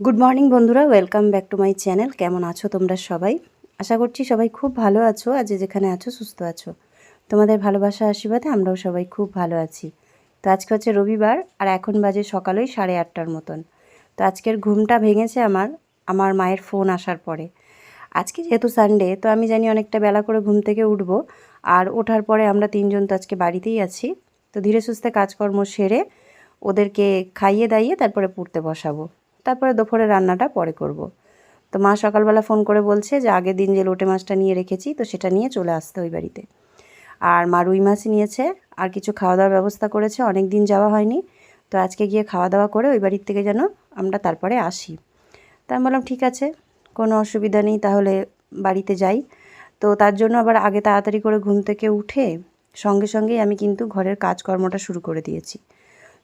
Good morning বন্ধুরা। Welcome back to my channel কেমন আছো তোমরা সবাই? আশা করছি সবাই খুব ভালো আছো। আজ যেখানে আছো, সুস্থ আছো। তোমাদের ভালোবাসা আশীর্বাদে আমরাও সবাই খুব ভালো আছি। তো আজকে হচ্ছে রবিবার, আর এখন বাজে সকালেই সাড়ে আটটার মতন। তো আজকের ঘুমটা ভেঙেছে আমার আমার মায়ের ফোন আসার পরে। আজকে যেহেতু সানডে তো আমি জানি অনেকটা বেলা করে ঘুম থেকে উঠব। আর ওঠার পরে আমরা তিনজন তো আজকে বাড়িতেই আছি। তো ধীরে সুস্থে কাজকর্ম সেরে ওদেরকে খাইয়ে দাইয়ে তারপরে পড়তে বসাবো। তারপরে দুপুরে রান্নাটা পরে করব। তো মা সকালবেলা ফোন করে বলছে যে, আগের দিন যে লোটে মাছটা নিয়ে রেখেছি, তো সেটা নিয়ে চলে আসতে ওই বাড়িতে। আর মা রুই মাছ নিয়েছে, আর কিছু খাওয়া দাওয়ার ব্যবস্থা করেছে, অনেক দিন যাওয়া হয়নি। তো আজকে গিয়ে খাওয়া দাওয়া করে ওই বাড়ির থেকে যেন আমরা তারপরে আসি। তা আমি বললাম, ঠিক আছে, কোনো অসুবিধা নেই, তাহলে বাড়িতে যাই। তো তার জন্য আবার আগে তাড়াতাড়ি করে ঘুম থেকে উঠে সঙ্গে সঙ্গেই আমি কিন্তু ঘরের কাজকর্মটা শুরু করে দিয়েছি।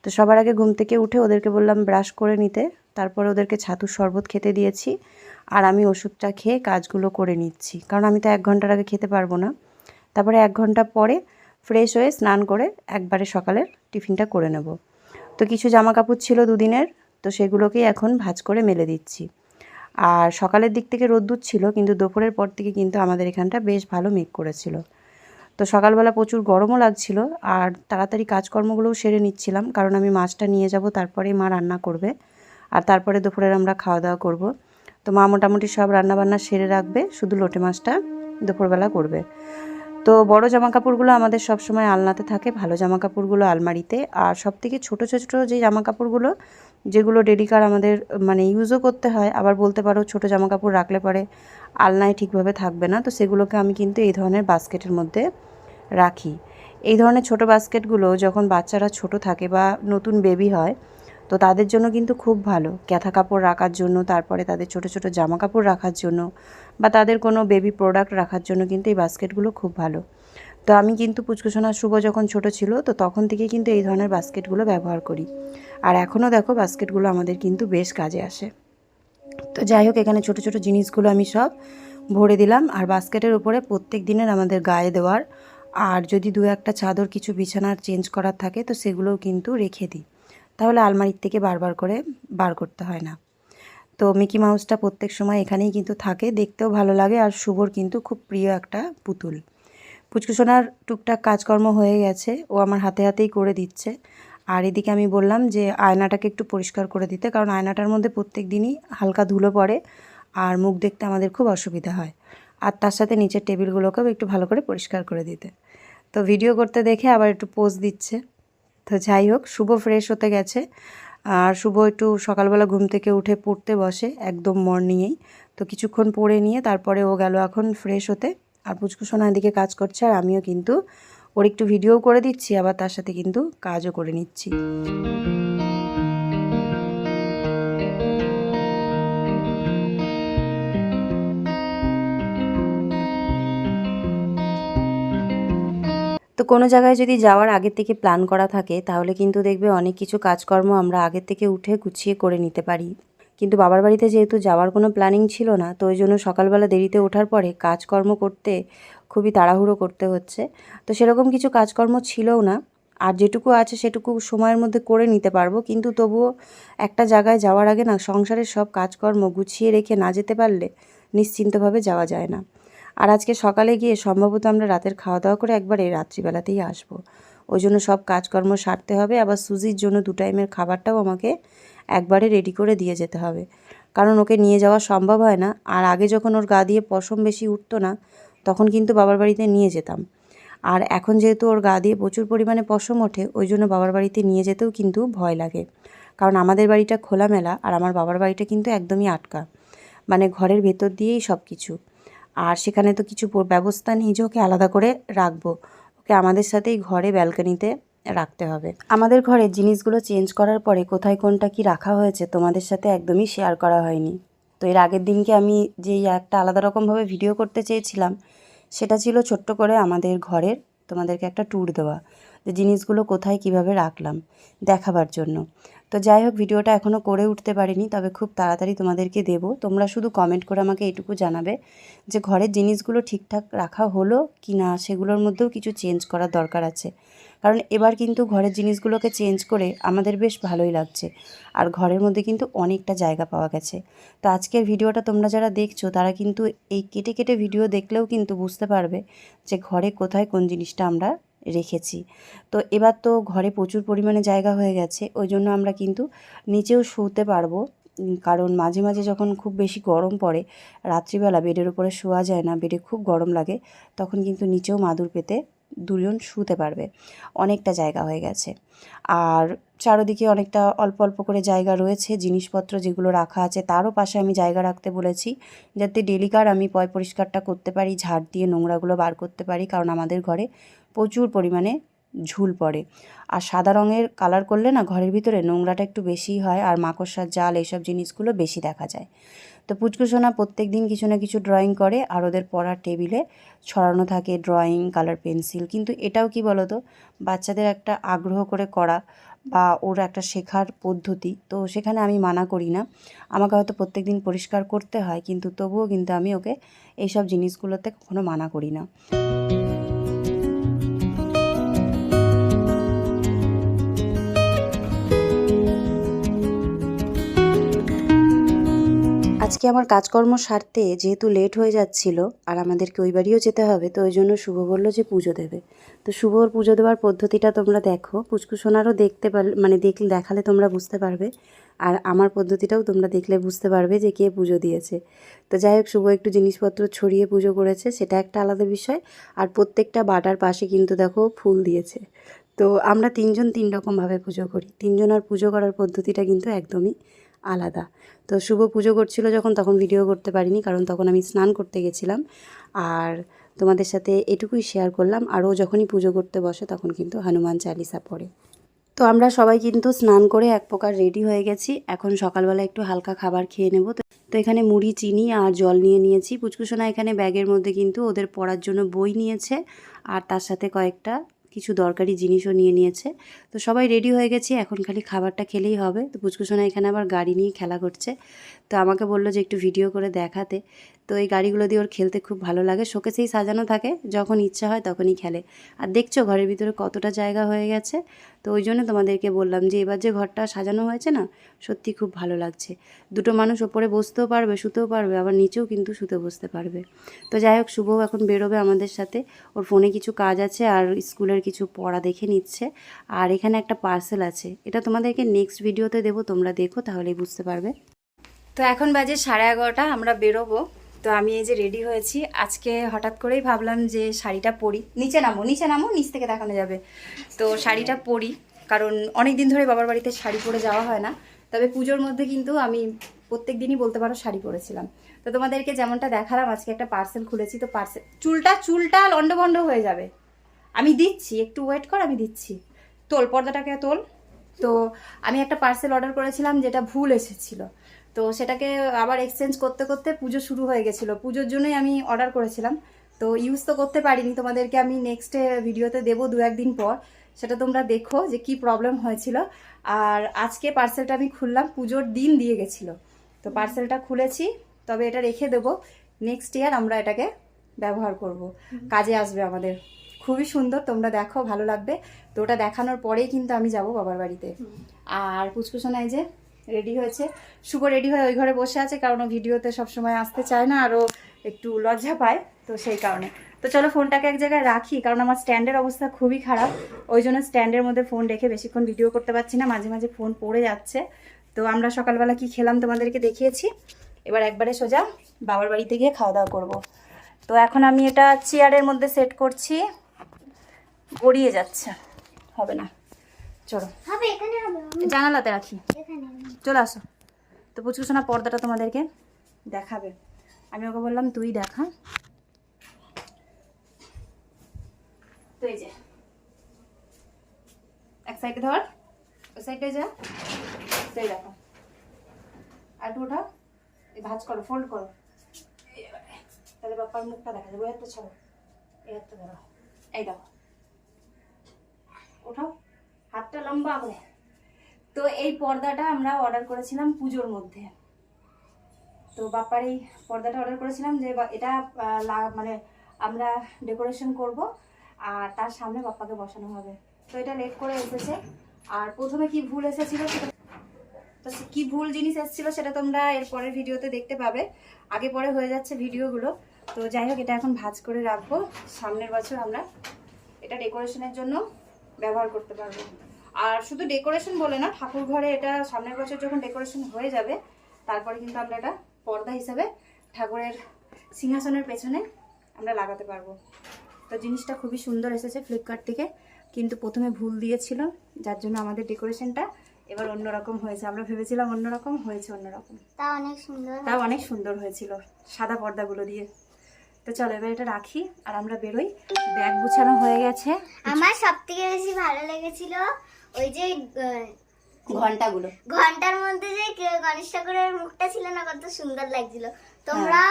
তো সবার আগে ঘুম থেকে উঠে ওদেরকে বললাম, ব্রাশ করে নিতে। তারপরে ওদেরকে ছাতুর শরবত খেতে দিয়েছি। আর আমি ওষুধটা খেয়ে কাজগুলো করে নিচ্ছি। কারণ আমি তো এক ঘণ্টার আগে খেতে পারব না। তারপরে এক ঘণ্টা পরে ফ্রেশ হয়ে স্নান করে একবারে সকালের টিফিনটা করে নেব। তো কিছু জামা কাপড় ছিল দুদিনের, তো সেগুলোকেই এখন ভাজ করে মেলে দিচ্ছি। আর সকালের দিক থেকে রোদ্দুর ছিল, কিন্তু দুপুরের পর থেকে কিন্তু আমাদের এখানটা বেশ ভালো মেঘ করেছিল। তো সকালবেলা প্রচুর গরমও লাগছিল, আর তাড়াতাড়ি কাজকর্মগুলোও সেরে নিচ্ছিলাম। কারণ আমি মাছটা নিয়ে যাব তারপরে মা রান্না করবে। আর তারপরে দুপুরের আমরা খাওয়া দাওয়া করব। তো মা মোটামুটি সব রান্নাবান্না সেরে রাখবে, শুধু লোটে মাছটা দুপুরবেলা করবে। তো বড় জামা কাপড়গুলো আমাদের সব সময় আলনাতে থাকে, ভালো জামা কাপড়গুলো আলমারিতে। আর সব থেকে ছোটো ছোটো যে জামা কাপড়গুলো যেগুলো ডেডিকার আমাদের মানে ইউজও করতে হয়, আবার বলতে পারো ছোটো জামা কাপড় রাখলে পরে আলনায় ঠিকভাবে থাকবে না। তো সেগুলোকে আমি কিন্তু এই ধরনের বাস্কেটের মধ্যে রাখি। এই ধরনের ছোট বাস্কেটগুলো যখন বাচ্চারা ছোট থাকে বা নতুন বেবি হয় তো তাদের জন্য কিন্তু খুব ভালো। ক্যাথা কাপড় রাখার জন্য, তারপরে তাদের ছোট ছোট জামা কাপড় রাখার জন্য বা তাদের কোনো বেবি প্রোডাক্ট রাখার জন্য কিন্তু এই বাস্কেটগুলো খুব ভালো। তো আমি কিন্তু পুচকুসোনা শুভ যখন ছোট ছিল, তো তখন থেকেই কিন্তু এই ধরনের বাস্কেটগুলো ব্যবহার করি। আর এখনও দেখো বাস্কেটগুলো আমাদের কিন্তু বেশ কাজে আসে। তো যাই হোক, এখানে ছোট ছোট জিনিসগুলো আমি সব ভরে দিলাম। আর বাস্কেটের উপরে প্রত্যেক দিনের আমাদের গায়ে দেওয়ার আর যদি দু একটা চাদর কিছু বিছানার চেঞ্জ করার থাকে, তো সেগুলোও কিন্তু রেখে দিই। তাহলে আলমারির থেকে বারবার করে বার করতে হয় না। তো মিকি মাউসটা প্রত্যেক সময় এখানেই কিন্তু থাকে, দেখতেও ভালো লাগে আর শুভর কিন্তু খুব প্রিয় একটা পুতুল। পুচকুসোনার টুকটাক কাজকর্ম হয়ে গেছে, ও আমার হাতে হাতেই করে দিচ্ছে। আর এদিকে আমি বললাম যে আয়নাটাকে একটু পরিষ্কার করে দিতে, কারণ আয়নাটার মধ্যে প্রত্যেক দিনই হালকা ধুলো পড়ে আর মুখ দেখতে আমাদের খুব অসুবিধা হয়। আর তার সাথে নিচের টেবিলগুলোকেও একটু ভালো করে পরিষ্কার করে দিতে। তো ভিডিও করতে দেখে আবার একটু পোজ দিচ্ছে। তো যাই হোক, শুভ ফ্রেশ হতে গেছে। আর শুভ একটু সকালবেলা ঘুম থেকে উঠে পড়তে বসে, একদম মর্নিংয়েই তো কিছুক্ষণ পড়ে নিয়ে তারপরে ও গেল এখন ফ্রেশ হতে। আর পুচকুসোনা এদিকে কাজ করছে আর আমিও কিন্তু ওর একটু ভিডিও করে দিচ্ছি, আবার তার সাথে কিন্তু কাজও করে নিচ্ছি। তো কোনো জায়গায় যদি যাওয়ার আগে থেকে প্ল্যান করা থাকে, তাহলে কিন্তু দেখবে অনেক কিছু কাজকর্ম আমরা আগের থেকে উঠে গুছিয়ে করে নিতে পারি। কিন্তু বাবার বাড়িতে যেহেতু যাওয়ার কোনো প্ল্যানিং ছিল না, তো ওই জন্য সকালবেলা দেরিতে ওঠার পরে কাজকর্ম করতে খুবই তাড়াহুড়ো করতে হচ্ছে। তো সেরকম কিছু কাজকর্ম ছিলও না। আর যেটুকু আছে সেটুকু সময়ের মধ্যে করে নিতে পারব। কিন্তু তবুও একটা জায়গায় যাওয়ার আগে না, সংসারের সব কাজকর্ম গুছিয়ে রেখে না যেতে পারলে নিশ্চিন্তভাবে যাওয়া যায় না। আর আজকে সকালে গিয়ে সম্ভবত আমরা রাতের খাওয়া দাওয়া করে একবারে রাত্রিবেলাতেই আসব। ওই জন্য সব কাজকর্ম সারতে হবে। আবার সুজির জন্য দু টাইমের খাবারটাও আমাকে একবারে রেডি করে দিয়ে যেতে হবে। কারণ ওকে নিয়ে যাওয়া সম্ভব হয় না। আর আগে যখন ওর গা দিয়ে পশম বেশি উঠতো না, তখন কিন্তু বাবার বাড়িতে নিয়ে যেতাম। আর এখন যেহেতু ওর গা দিয়ে প্রচুর পরিমাণে পশম ওঠে, ওই জন্য বাবার বাড়িতে নিয়ে যেতেও কিন্তু ভয় লাগে। কারণ আমাদের বাড়িটা খোলামেলা আর আমার বাবার বাড়িটা কিন্তু একদমই আটকা। মানে ঘরের ভেতর দিয়েই সব কিছু আর সেখানে তো কিছু ব্যবস্থা নেই যে ওকে আলাদা করে রাখব। ওকে আমাদের সাথেই ঘরে ব্যালকানিতে রাখতে হবে। আমাদের ঘরে জিনিসগুলো চেঞ্জ করার পরে কোথায় কোনটা কি রাখা হয়েছে তোমাদের সাথে একদমই শেয়ার করা হয়নি। তো এর আগের দিনকে আমি যেই একটা আলাদা রকমভাবে ভিডিও করতে চেয়েছিলাম, সেটা ছিল ছোট্ট করে আমাদের ঘরের তোমাদেরকে একটা ট্যুর দেওয়া। যে জিনিসগুলো কোথায় কীভাবে রাখলাম দেখাবার জন্য। তো যাই হোক, ভিডিওটা এখনও করে উঠতে পারিনি, তবে খুব তাড়াতাড়ি তোমাদেরকে দেবো। তোমরা শুধু কমেন্ট করে আমাকে এটুকু জানাবে যে ঘরের জিনিসগুলো ঠিকঠাক রাখা হলো কি না সেগুলোর মধ্যেও কিছু চেঞ্জ করার দরকার আছে। কারণ এবার কিন্তু ঘরের জিনিসগুলোকে চেঞ্জ করে আমাদের বেশ ভালোই লাগছে, আর ঘরের মধ্যে কিন্তু অনেকটা জায়গা পাওয়া গেছে। তো আজকের ভিডিওটা তোমরা যারা দেখছ, তারা কিন্তু এই কেটে কেটে ভিডিও দেখলেও কিন্তু বুঝতে পারবে যে ঘরে কোথায় কোন জিনিসটা আমরা রেখেছি। তো এবার তো ঘরে প্রচুর পরিমাণে জায়গা হয়ে গেছে, ওই জন্য আমরা কিন্তু নিচেও শুতে পারব। কারণ মাঝে মাঝে যখন খুব বেশি গরম পড়ে, রাত্রিবেলা বেডের উপরে শোয়া যায় না, বেডে খুব গরম লাগে, তখন কিন্তু নিচেও মাদুর পেতে দুজন শুতে পারবে। অনেকটা জায়গা হয়ে গেছে। আর চারোদিকে অনেকটা অল্প অল্প করে জায়গা রয়েছে, জিনিসপত্র যেগুলো রাখা আছে, তারও পাশে আমি জায়গা রাখতে বলেছি, যাতে ডেলিকার আমি পয় পরিষ্কারটা করতে পারি, ঝাড় দিয়ে নোংরাগুলো বার করতে পারি, কারণ আমাদের ঘরে প্রচুর পরিমাণে ঝুল পড়ে। আর সাদা রঙের কালার করলে না ঘরের ভিতরে নোংরাটা একটু বেশিই হয় আর মাকড়সার জাল এইসব জিনিসগুলো বেশি দেখা যায়। তো পুচকুসোনা প্রত্যেক দিন কিছু না কিছু ড্রয়িং করে আর ওদের পড়ার টেবিলে ছড়ানো থাকে ড্রয়িং কালার পেন্সিল কিন্তু এটাও কি বলো তো বাচ্চাদের একটা আগ্রহ করে করা বা ওর একটা শেখার পদ্ধতি। তো সেখানে আমি মানা করি না। আমাকে হয়তো প্রত্যেক দিন পরিষ্কার করতে হয় কিন্তু তবুও কিন্তু আমি ওকে এইসব জিনিসগুলোতে কখনো মানা করি না। আজকে আমার কাজকর্ম সারতে যেহেতু লেট হয়ে যাচ্ছিল, আর আমাদেরকে ওই বাড়িও যেতে হবে, তো ওই জন্য শুভ বলল যে পুজো দেবে। তো শুভর পুজো দেওয়ার পদ্ধতিটা তোমরা দেখো পুচকুসোনারও দেখতে পার মানে দেখলে দেখালে তোমরা বুঝতে পারবে, আর আমার পদ্ধতিটাও তোমরা দেখলে বুঝতে পারবে যে কে পুজো দিয়েছে। তো যাই হোক, শুভ একটু জিনিসপত্র ছড়িয়ে পুজো করেছে, সেটা একটা আলাদা বিষয়, আর প্রত্যেকটা বাটার পাশে কিন্তু দেখো ফুল দিয়েছে। তো আমরা তিনজন তিন রকমভাবে পুজো করি তিনজনের পুজো করার পদ্ধতিটা কিন্তু একদমই আলাদা। তো শুভ পুজো করছিল যখন, তখন ভিডিও করতে পারিনি, কারণ তখন আমি স্নান করতে গেছিলাম। আর তোমাদের সাথে এটুকুই শেয়ার করলাম আর ও যখনই পুজো করতে বসে, তখন কিন্তু হনুমান চালিসা পড়ে। তো আমরা সবাই কিন্তু স্নান করে এক প্রকার রেডি হয়ে গেছি। এখন সকালবেলা একটু হালকা খাবার খেয়ে নেব। তো তো এখানে মুড়ি, চিনি আর জল নিয়ে নিয়েছি। পুচকুসোনা এখানে ব্যাগের মধ্যে কিন্তু ওদের পড়ার জন্য বই নিয়েছে। আর তার সাথে কয়েকটা কিছু দরকারি জিনিসও নিয়ে নিয়েছে। তো সবাই রেডি হয়ে গেছি, এখন খালি খাবারটা খেলেই হবে। তো পুচকুসোনা এখানে আবার গাড়ি নিয়ে খেলা করছে। তো আমাকে বলল যে একটু ভিডিও করে দেখাতে। তো এই গাড়িগুলো দিয়ে ওর খেলতে খুব ভালো লাগে। শোকেসেই সাজানো থাকে, যখন ইচ্ছা হয় তখনই খেলে। আর দেখছ ঘরের ভিতরে কতটা জায়গা হয়ে গেছে? তো ওই জন্য তোমাদেরকে বললাম যে এবার যে ঘরটা সাজানো হয়েছে না, সত্যি খুব ভালো লাগছে। দুটো মানুষ ওপরে বসতেও পারবে, শুতেও পারবে, আবার নিচেও কিন্তু শুতে বসতে পারবে। তো যাই হোক শুভ এখন বেরোবে আমাদের সাথে। ওর ফোনে কিছু কাজ আছে আর স্কুলের কিছু পড়া দেখে নিচ্ছে। আর এখানে একটা পার্সেল আছে। এটা তোমাদেরকে নেক্সট ভিডিওতে দেবো, তোমরা দেখো, তাহলেই বুঝতে পারবে। তো এখন বাজে সাড়ে এগারোটা, আমরা বেরোবো। তো আমি এই যে রেডি হয়েছি, আজকে হঠাৎ করেই ভাবলাম যে শাড়িটা পরি। নিচে নামো নিচে নামো, নিচ থেকে দেখানো যাবে। তো শাড়িটা পরি, কারণ অনেক দিন ধরে বাবার বাড়িতে শাড়ি পরে যাওয়া হয় না। তবে পুজোর মধ্যে কিন্তু আমি প্রত্যেক দিনই বলতে পারো শাড়ি পরেছিলাম। তো তোমাদেরকে যেমনটা দেখালাম, আজকে একটা পার্সেল খুলেছি, তো পার্সেল চুলটা চুলটা লন্ডভন্ড হয়ে যাবে। আমি দিচ্ছি, একটু ওয়েট কর, আমি দিচ্ছি। তোল, পর্দাটাকে তোল। তো আমি একটা পার্সেল অর্ডার করেছিলাম, যেটা ভুল এসেছিল। তো সেটাকে আবার এক্সচেঞ্জ করতে করতে পুজো শুরু হয়ে গেছিল। পুজোর জন্যই আমি অর্ডার করেছিলাম। তো ইউজ তো করতে পারিনি তোমাদেরকে আমি নেক্সট ভিডিওতে দেবো দু একদিন পর। সেটা তোমরা দেখো যে কি প্রবলেম হয়েছিল। আর আজকে পার্সেলটা আমি খুললাম পুজোর দিন দিয়ে গেছিল। তো পার্সেলটা খুলেছি তবে এটা রেখে দেবো। নেক্সট ইয়ার আমরা এটাকে ব্যবহার করব। কাজে আসবে আমাদের। খুবই সুন্দর তোমরা দেখো ভালো লাগবে। তো ওটা দেখানোর পরেই কিন্তু আমি যাব বাবার বাড়িতে। আর পুচকুসোনায় যে রেডি হয়েছে। শুভ রেডি হয়ে ওই ঘরে বসে আছে, কারণ ও ভিডিওতে সবসময় আসতে চায় না আরও একটু লজ্জা পায়, তো সেই কারণে। তো চলো ফোনটাকে এক জায়গায় রাখি, কারণ আমার স্ট্যান্ডের অবস্থা খুবই খারাপ, ওই জন্য স্ট্যান্ডের মধ্যে ফোন রেখে বেশিক্ষণ ভিডিও করতে পারছি না, মাঝে মাঝে ফোন পড়ে যাচ্ছে। তো আমরা সকালবেলা কি খেলাম তোমাদেরকে দেখিয়েছি। এবার একবারে সোজা বাবার বাড়িতে গিয়ে খাওয়া দাওয়া করব। তো এখন আমি এটা চেয়ারের মধ্যে সেট করছি, গড়িয়ে যাচ্ছে, হবে না। চলো। জানালাতে রাখি। চলে আসো। তো পুচকু সোনা পর্দাটা তোমাদেরকে দেখাবে। আমি ওকে বললাম তুই দেখা। তো এই যে। এক সাইডে ধর ওই সাইডে যা সেই দেখো। আর এই ভাজ করো ফোল্ড করো। তাহলে বাপ্পার মুখটা দেখা যাবে ওই হাতটা ছাড়ো। এই হাতটা ধরো। এই দেখো। ওঠো হাতটা লম্বা করে তো এই পর্দাটা আমরা অর্ডার করেছিলাম পুজোর মধ্যে। তো বাপ্পার এই পর্দাটা অর্ডার করেছিলাম যে এটা মানে আমরা ডেকোরেশন করব, আর তার সামনে বাপ্পাকে বসানো হবে। তো এটা লেট করে এসেছে। আর প্রথমে কি ভুল এসেছিল সেটা তো কি ভুল জিনিস এসেছিল সেটা তোমরা এর পরের ভিডিওতে দেখতে পাবে। আগে পরে হয়ে যাচ্ছে ভিডিওগুলো। তো যাই হোক, এটা এখন ভাজ করে রাখব। সামনের বছর আমরা এটা ডেকোরেশনের জন্য ব্যবহার করতে পারব। আর শুধু ডেকোরেশন বলে না ঠাকুর ঘরে এটা সামনের বছর যখন ডেকোরেশন হয়ে যাবে তারপরে কিন্তু আমরা এটা পর্দা হিসেবে ঠাকুরের সিংহাসনের পেছনে আমরা লাগাতে পারব। তো জিনিসটা খুবই সুন্দর এসেছে ফ্লিপকার্ট থেকে কিন্তু প্রথমে ভুল দিয়েছিল যার জন্য আমাদের ডেকোরেশনটা এবার অন্যরকম হয়েছে। আমরা ভেবেছিলাম অন্যরকম হয়েছে অন্যরকম। তা অনেক সুন্দর তাও অনেক সুন্দর হয়েছিল সাদা পর্দাগুলো দিয়ে। তো চলো এবার এটা রাখি আর আমরা বেরোই। ব্যাগ গুছানো হয়ে গেছে। আমার সব থেকে বেশি ভালো লেগেছিল ওই যে ঘন্টাগুলো। ঘণ্টার মধ্যে যে গণেশ ঠাকুরের মুখটা ছিল না কত সুন্দর লাগছিল। তোমরা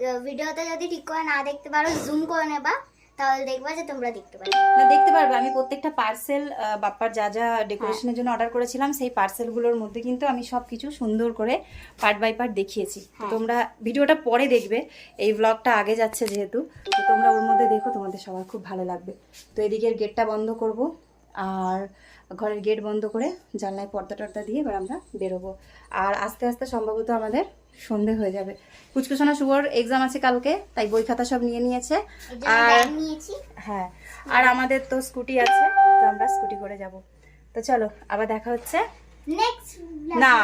হ্যাঁ। ভিডিওতে যদি ঠিক করে না দেখতে পারো জুম করে নেবা তাহলে দেখবা যে তোমরা দেখতে পারো। না দেখতে পারবে। আমি প্রত্যেকটা পার্সেল বাপ্পার যা যা ডেকোরেশনের জন্য অর্ডার করেছিলাম সেই পার্সেলগুলোর মধ্যে কিন্তু আমি সব কিছু সুন্দর করে পার্ট বাই পার্ট দেখিয়েছি। হ্যাঁ। তোমরা ভিডিওটা পরে দেখবে। এই ব্লগটা আগে যাচ্ছে যেহেতু। তো তোমরা ওর মধ্যে দেখো তোমাদের সবার খুব ভালো লাগবে। তো এদিকের গেটটা বন্ধ করব। আর ঘরের গেট বন্ধ করে জানলায় পর্দা টর্দা দিয়ে এবার আমরা বেরোবো। আর আস্তে আস্তে সম্ভবত আমাদের সন্ধে হয়ে যাবে। কুচকুচনা শুভর এক্সাম আছে কালকে তাই বই খাতা সব নিয়ে নিয়েছে। আর হ্যাঁ আর আমাদের তো স্কুটি আছে তো আমরা স্কুটি করে যাব। তো চলো আবার দেখা হচ্ছে। না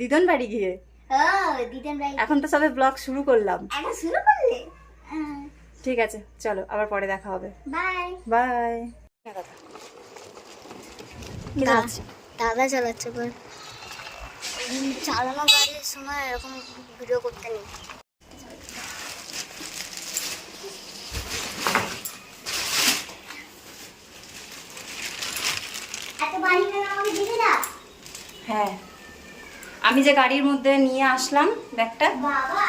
দিদন বাড়ি গিয়ে। এখন তো সবে ব্লগ শুরু করলাম। শুরু করলে? ঠিক আছে চলো আবার পরে দেখা হবে। বাই বাই দাদা চালাচ্ছে বল। চালানো গাড়ির সময় এরকম ভিডিও করতে নেই। হ্যাঁ। আমি যে গাড়ির মধ্যে নিয়ে আসলাম ব্যাগটা বাবা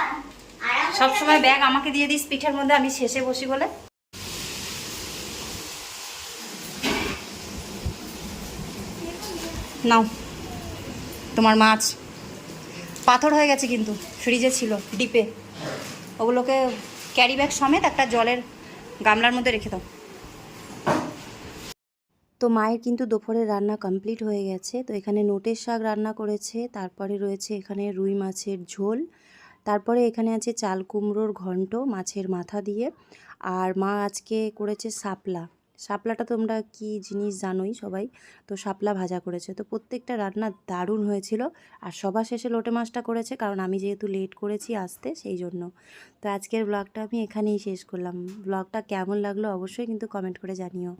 আর আমার সব সময় ব্যাগ আমাকে দিয়ে দিস পিঠের মধ্যে আমি শেষে বসি বলে। নাও। তোমার মাছ। পাথর হয়ে গেছে কিন্তু, ফ্রিজে ছিল, ডিপে। ওগুলোকে ক্যারি ব্যাগ সমেত একটা জলের গামলার মধ্যে রেখে দাও। তো মায়ের কিন্তু দুপুরের রান্না কমপ্লিট হয়ে গেছে। তো এখানে নোটের শাক রান্না করেছে, তারপরে রয়েছে এখানে রুই মাছের ঝোল, তারপরে এখানে আছে চাল কুমড়োর ঘন্ট মাছের মাথা দিয়ে, আর মা আজকে করেছে শাপলা শাপলাটা তোমরা কি জিনিস জানোই সবাই। তো শাপলা ভাজা করেছে। তো প্রত্যেকটা রান্না দারুণ হয়েছিল আর সবার শেষে লোটে মাছটা করেছে কারণ আমি যেহেতু লেট করেছি আসতে সেই জন্য। তো আজকের ব্লগটা আমি এখানেই শেষ করলাম। ব্লগটা কেমন লাগল অবশ্যই কিন্তু কমেন্ট করে জানিও।